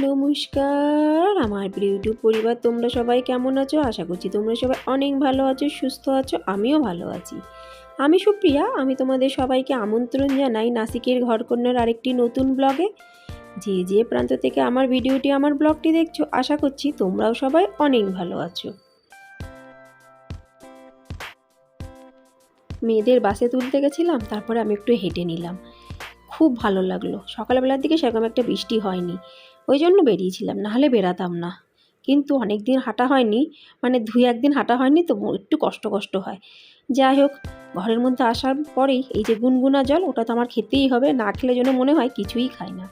নমস্কার, আমার প্রিয় ইউটিউব পরিবার, তোমরা সবাই কেমন আছো? আশা করছি তোমরা সবাই অনেক ভালো আছো, সুস্থ আছো, আমিও ভালো আছি। আমি সুপ্রিয়া, আমি তোমাদের সবাইকে আমন্ত্রণ জানাই নাসিকের ঘরকন্যার আরেকটি নতুন ব্লগে। যে যে প্রান্ত থেকে আমার ভিডিওটি, আমার ব্লগটি দেখছ, আশা করছি তোমরাও সবাই অনেক ভালো আছো। মেয়েদের বাসে তুলতে গেছিলাম, তারপরে আমি একটু হেঁটে নিলাম। খুব ভালো লাগল। সকালবেলার দিকে সেরকম একটা বৃষ্টি হয়নি। ওই জন্য বেরিয়েছিলাম, নাহলে বেরাতাম না। কিন্তু অনেক দিন হাঁটা হয়নি মানে দুই একদিন হাঁটা হয়নি তো একটু কষ্ট কষ্ট হয়। যাই হোক, ঘরের মধ্যে আসার পরেই এই যে গুনগুনা জল, ওটা তো আমার খেতেই হবে, না খেলে যেন মনে হয় কিছুই খাই না।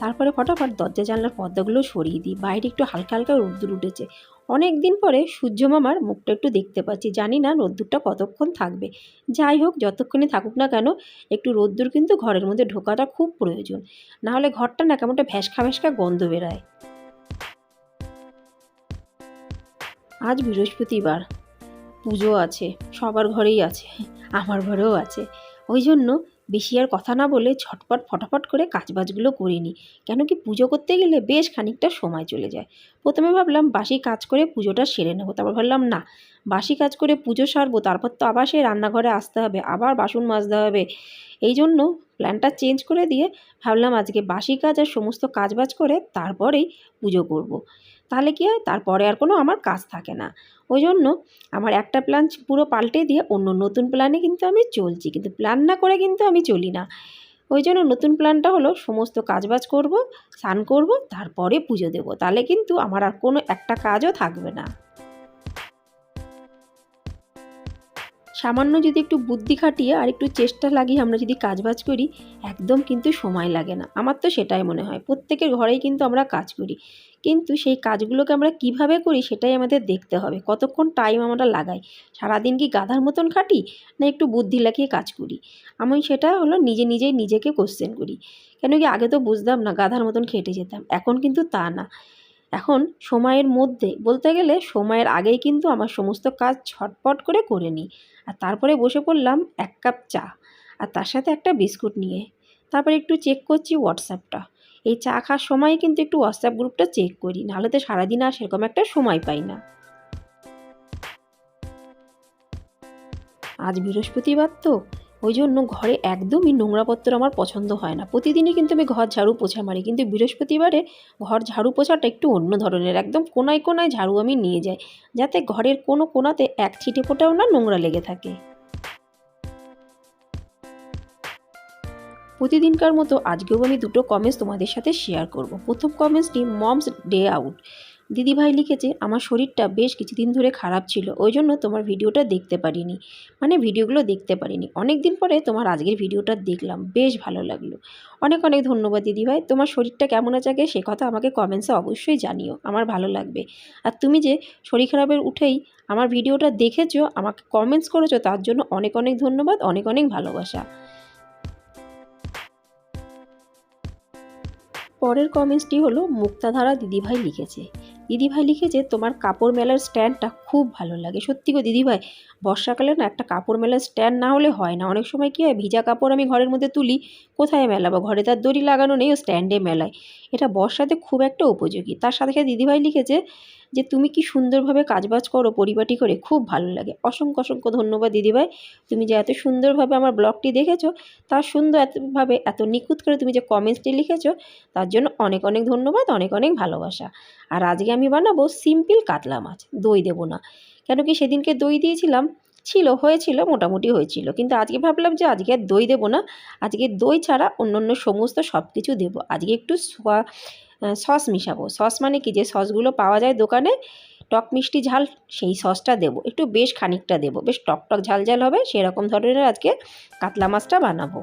তারপরে ফটাফট দরজা জানলার পর্দাগুলো সরিয়ে দিই। বাইরে একটু হালকা হালকা রোদ্দুর উঠেছে। অনেক দিন পরে সূর্য মামার মুখটা একটু দেখতে পাচ্ছি। জানি না রোদ্দুরটা কতক্ষণ থাকবে। যাই হোক, যতক্ষণই থাকুক না কেন, একটু রোদ্দুর কিন্তু ঘরের মধ্যে ঢোকাটা খুব প্রয়োজন। নাহলে ঘরটা না কেমনটা ভ্যাসকা ভ্যাসকা গন্ধ বেরায়। আজ বৃহস্পতিবার। পুজো আছে। সবার ঘরেই আছে। আমার ঘরেও আছে। ওই জন্য বেশি আর কথা না বলে ঝটপট ফটাফট করে কাজবাজগুলো করে নিই। কেন কি পুজো করতে গেলে বেশ খানিকটা সময় চলে যায়। প্রথমে ভাবলাম বাসি কাজ করে পুজোটা সেরে নেব। তারপর ভাবলাম, না, বাসি কাজ করে পুজো সারবো, তারপর তো আবার সেই রান্নাঘরে আসতে হবে, আবার বাসন মাজতে হবে। এই জন্য প্ল্যানটা চেঞ্জ করে দিয়ে ভাবলাম আজকে বাসি কাজ আর সমস্ত কাজবাজ করে তারপরেই পুজো করব। তাহলে কি হয়? তারপরে আর কোনো আমার কাজ থাকে না। ওই জন্য আমার একটা প্ল্যান পুরো পাল্টে দিয়ে অন্য নতুন প্ল্যানে কিন্তু আমি চলছি। কিন্তু প্ল্যান না করে কিন্তু আমি চলি না। ওই জন্য নতুন প্ল্যানটা হলো সমস্ত কাজবাজ করব, স্নান করব, তারপরে পুজো দেব। তাহলে কিন্তু আমার আর কোনো একটা কাজও থাকবে না। সামান্য যদি একটু বুদ্ধি খাটিয়ে আর একটু চেষ্টা লাগিয়ে আমরা যদি কাজবাজ করি, একদম কিন্তু সময় লাগে না। আমার তো সেটাই মনে হয়। প্রত্যেকের ঘরেই কিন্তু আমরা কাজ করি। কিন্তু সেই কাজগুলোকে আমরা কীভাবে করি সেটাই আমাদের দেখতে হবে। কতক্ষণ টাইম আমরা লাগাই? সারাদিন কি গাধার মতন খাটি? না একটু বুদ্ধি লাগিয়ে কাজ করি? আমি সেটা হলো নিজে নিজেই নিজেকে কোশ্চেন করি। কেন কি আগে তো বুঝতাম না গাধার মতন খেটে যেতাম। এখন কিন্তু তা না। এখন সময়ের মধ্যে, বলতে গেলে সময়ের আগেই কিন্তু আমার সমস্ত কাজ ছটপট করে করে নিই। আর তারপরে বসে পড়লাম এক কাপ চা আর তার সাথে একটা বিস্কুট নিয়ে। তারপরে একটু চেক করছি হোয়াটসঅ্যাপটা এই চা খাওয়ার সময় কিন্তু একটু হোয়াটসঅ্যাপ গ্রুপটা চেক করি, নাহলে তো সারাদিন আর সেরকম একটা সময় পাই না। আজ বৃহস্পতিবার তো ওই জন্য ঘরে একদমই নোংরাপত্র আমার পছন্দ হয় না। প্রতিদিনই কিন্তু আমি ঘর ঝাড়ু পোছা মারি, কিন্তু বৃহস্পতিবারে ঘর ঝাড়ু পোছাটা একটু অন্য ধরনের, একদম কোনায় কোনায় ঝাড়ু আমি নিয়ে যাই, যাতে ঘরের কোনো কোনাতে এক ছিটে ফোটাও না নোংরা লেগে থাকে। প্রতিদিনকার মতো আজকেও আমি দুটো কমেন্টস তোমাদের সাথে শেয়ার করব। প্রথম কমেন্টসটি মমস ডে আউট দিদিভাই লিখেছে, আমার শরীরটা বেশ কিছুদিন ধরে খারাপ ছিল, ওই জন্য তোমার ভিডিওটা দেখতে পারিনি। মানে ভিডিওগুলো দেখতে পারিনি। অনেক দিন পরে তোমার আজকের ভিডিওটা দেখলাম, বেশ ভালো লাগল। অনেক অনেক ধন্যবাদ দিদিভাই। তোমার শরীরটা কেমন আছে আগে সে কথা আমাকে কমেন্টসে অবশ্যই জানিও, আমার ভালো লাগবে। আর তুমি যে শরীর খারাপের উঠেই আমার ভিডিওটা দেখেছ, আমাকে কমেন্টস করেছ, তার জন্য অনেক অনেক ধন্যবাদ, অনেক অনেক ভালোবাসা। পরের কমেন্টসটি হলো মুক্তাধারা দিদিভাই লিখেছে দিদিভাই লিখেছে তোমার কাপড় মেলার স্ট্যান্ডটা খুব ভালো লাগে। সত্যি গো দিদিভাই বর্ষাকালে না একটা কাপড় মেলার স্ট্যান্ড না হলে হয় না। অনেক সময় কী হয়, ভিজা কাপড় আমি ঘরের মধ্যে তুলি, কোথায় মেলাবো? ঘরে তার দড়ি লাগানো নেই, ও স্ট্যান্ডে মেলায়। এটা বর্ষাতে খুব একটা উপযোগী। তার সাথে সাথে দিদিভাই লিখেছে যে তুমি কি সুন্দরভাবে কাজবাজ করো পরিপাটি করে খুব ভালো লাগে। অসংখ্য অসংখ্য ধন্যবাদ দিদিভাই। তুমি যে এত সুন্দরভাবে আমার ব্লগটি দেখেছ তার সুন্দর এতভাবে এত নিখুঁত করে তুমি যে কমেন্টসটি লিখেছো, তার জন্য অনেক অনেক ধন্যবাদ, অনেক অনেক ভালোবাসা। আর আজকে আমি বানাবো সিম্পল কাতলা মাছ, দই দেবো না। কেন কি সেদিনকে দই দিয়েছিলাম, ছিল, হয়েছিল, মোটামুটি হয়েছিল। কিন্তু আজকে ভাবলাম যে আজকে আর দই দেবো না, আজকে দই ছাড়া অন্য অন্য সমস্ত সব কিছু দেবো। আজকে একটু সস মিশাবো। সস মানে কি? যে সসগুলো পাওয়া যায় দোকানে, টক মিষ্টি ঝাল, সেই সসটা দেবো। একটু বেশ খানিকটা দেবো। বেশ টক টক ঝাল ঝাল হবে, সেরকম ধরনের আজকে কাতলা মাছটা বানাবো।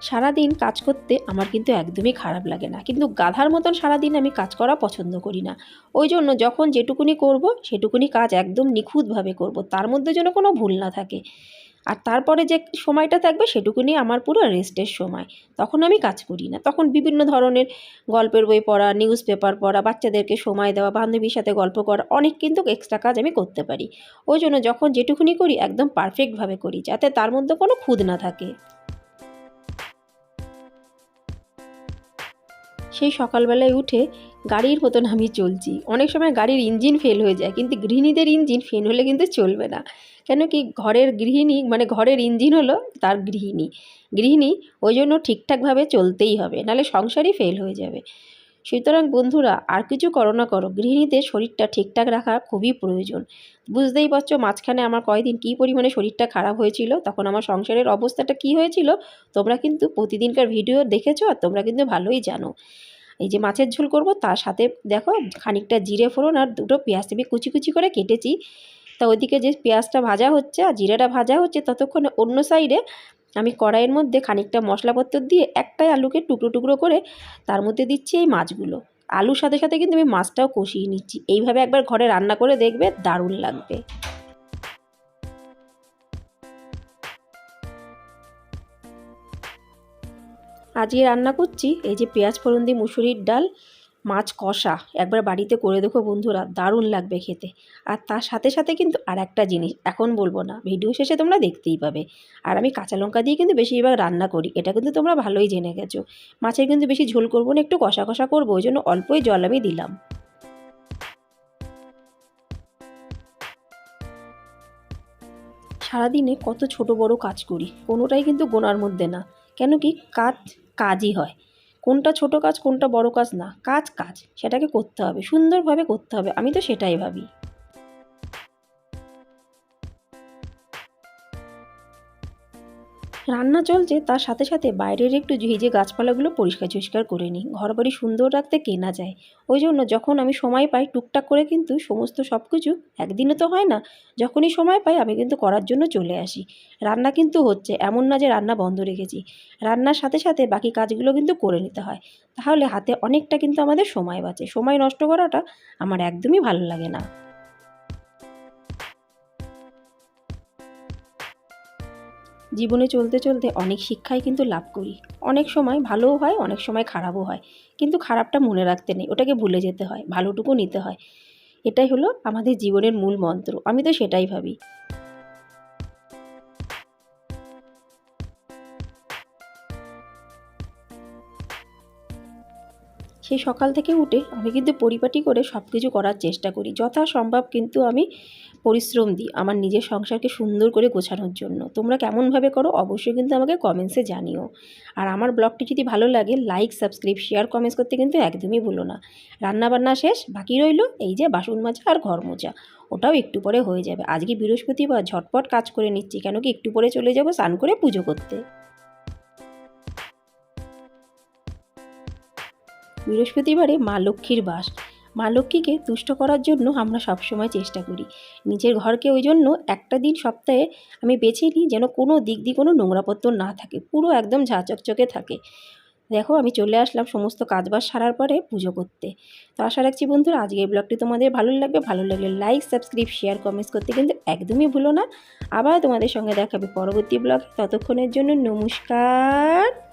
সারাদিন কাজ করতে আমার কিন্তু একদমই খারাপ লাগে না। কিন্তু গাধার মতন সারাদিন আমি কাজ করা পছন্দ করি না। ওই জন্য যখন যেটুকুনি করব, সেটুকুনি কাজ একদম নিখুঁতভাবে করব। তার মধ্যে যেন কোনো ভুল না থাকে। আর তারপরে যে সময়টা থাকবে সেটুকুনি আমার পুরো রেস্টের সময়। তখন আমি কাজ করি না। তখন বিভিন্ন ধরনের গল্পের বই পড়া নিউজ পেপার পড়া, বাচ্চাদেরকে সময় দেওয়া, বান্ধবীর সাথে গল্প করা, অনেক কিন্তু এক্সট্রা কাজ আমি করতে পারি। ওই জন্য যখন যেটুকুনি করি একদম পারফেক্টভাবে করি, যাতে তার মধ্যে কোনো খুঁত না থাকে। সেই সকালবেলায় উঠে গাড়ির মতন আমি চলছি। অনেক সময় গাড়ির ইঞ্জিন ফেল হয়ে যায়, কিন্তু গৃহিণীদের ইঞ্জিন ফেল হলে কিন্তু চলবে না। কেন কি ঘরের গৃহিণী মানে ঘরের ইঞ্জিন হলো তার গৃহিণী। গৃহিণী ওই জন্য ঠিকঠাকভাবে চলতেই হবে, নাহলে সংসারই ফেল হয়ে যাবে। সুতরাং বন্ধুরা, আর কিছু করো না করো, গৃহিণীদের শরীরটা ঠিকঠাক রাখা খুবই প্রয়োজন। বুঝতেই পারছ মাঝখানে আমার কয়দিন কী পরিমাণে শরীরটা খারাপ হয়েছিল, তখন আমার সংসারের অবস্থাটা কী হয়েছিল, তোমরা কিন্তু প্রতিদিনকার ভিডিও দেখেছ আর তোমরা কিন্তু ভালোই জানো। এই যে মাছের ঝোল করব, তার সাথে দেখো খানিকটা জিরে ফোড়ন আর দুটো পেঁয়াজ। আমি কুচি কুচি করে কেটেছি। তা ওইদিকে যে পেঁয়াজটা ভাজা হচ্ছে আর জিরেটা ভাজা হচ্ছে, ততক্ষণে অন্য সাইডে আমি কড়াইয়ের মধ্যে খানিকটা মশলাপত্র দিয়ে একটাই আলুকে টুকরো টুকরো করে তার মধ্যে দিচ্ছি এই মাছগুলো। আলুর সাথে সাথে কিন্তু আমি মাছটাও কষিয়ে নিচ্ছি। এইভাবে একবার ঘরে রান্না করে দেখবে দারুণ লাগবে। আজকে রান্না করছি, এই যে পেঁয়াজ ফোড়ন দিয়ে মুসুরির ডাল, মাছ কষা। একবার বাড়িতে করে দেখো বন্ধুরা, দারুণ লাগবে খেতে। আর তার সাথে সাথে কিন্তু আর একটা জিনিস, এখন বলব না, ভিডিও শেষে তোমরা দেখতেই পাবে। আর আমি কাঁচা লঙ্কা দিয়ে কিন্তু বেশিরভাগ রান্না করি, এটা কিন্তু তোমরা ভালোই জেনে গেছো। মাছের কিন্তু বেশি ঝোল করব না, একটু কষা কষা করব, ওই জন্য অল্পই জল আমি দিলাম। সারাদিনে কত ছোট বড় কাজ করি, কোনোটাই কিন্তু গোনার মধ্যে না। কেন কি কাজ কাজই হয়। কোনটা ছোট কাজ, কোনটা বড় কাজ না। কাজ কাজ। সেটাকে করতে হবে। সুন্দরভাবে করতে হবে। আমি তো সেটাই ভাবি। রান্না চলছে, তার সাথে সাথে বাইরের একটু ভিজে গাছপালাগুলো পরিষ্কার টরিষ্কার করে নিই। ঘর বাড়ি সুন্দর রাখতে কেনা যায়। ওই জন্য যখন আমি সময় পাই, টুকটাক করে কিন্তু সমস্ত সব কিছু একদিনে তো হয় না, যখনই সময় পাই আমি কিন্তু করার জন্য চলে আসি। রান্না কিন্তু হচ্ছে, এমন না যে রান্না বন্ধ রেখেছি। রান্নার সাথে সাথে বাকি কাজগুলো কিন্তু করে নিতে হয়। তাহলে হাতে অনেকটা কিন্তু আমাদের সময় বাঁচে। সময় নষ্ট করাটা আমার একদমই ভালো লাগে না। জীবনে চলতে চলতে অনেক শিক্ষাই কিন্তু লাভ করি। অনেক সময় ভালোও হয়, অনেক সময় খারাপও হয়। কিন্তু খারাপটা মনে রাখতে নেই, ওটাকে ভুলে যেতে হয় ভালোটুকু নিতে হয়। এটাই হলো আমাদের জীবনের মূল মন্ত্র, আমি তো সেটাই ভাবি। সেই সকাল থেকে উঠে আমি কিন্তু পরিপাটি করে সব কিছু করার চেষ্টা করি। যথাসম্ভব কিন্তু আমি পরিশ্রম দিই আমার নিজের সংসারকে সুন্দর করে গোছানোর জন্য। তোমরা কেমনভাবে করো অবশ্যই কিন্তু আমাকে কমেন্টসে জানিও। আর আমার ব্লগটি যদি ভালো লাগে লাইক সাবস্ক্রাইব শেয়ার কমেন্টস করতে কিন্তু একদমই ভুলো না। রান্নাবান্না শেষ, বাকি রইল এই যে বাসন মাজা আর ঘর মোজা। ওটাও একটু পরে হয়ে যাবে। আজকে বৃহস্পতিবার, ঝটপট কাজ করে নিচ্ছি। কেন কি একটু পরে চলে যাব স্নান করে পুজো করতে। বৃহস্পতিবারে মা লক্ষ্মীর বাস। মা লক্ষ্মীকে তুষ্ট করার জন্য আমরা সবসময় চেষ্টা করি। নিজের ঘরকে ওই জন্য একটা দিন সপ্তাহে আমি বেছে নিই যেন কোনো দিক দিয়ে কোনো নোংরাপত্র না থাকে, পুরো একদম ঝাঁচকচকে থাকে। দেখো, আমি চলে আসলাম সমস্ত কাজবাজ সারার পরে পুজো করতে। তো আশা রাখছি বন্ধুরা আজকের ব্লগটি তোমাদের ভালো লাগবে। ভালো লাগলে লাইক সাবস্ক্রাইব শেয়ার কমেন্টস করতে কিন্তু একদমই ভুলো না। আবার তোমাদের সঙ্গে দেখাবে পরবর্তী ব্লগ ততক্ষণের জন্য নমস্কার।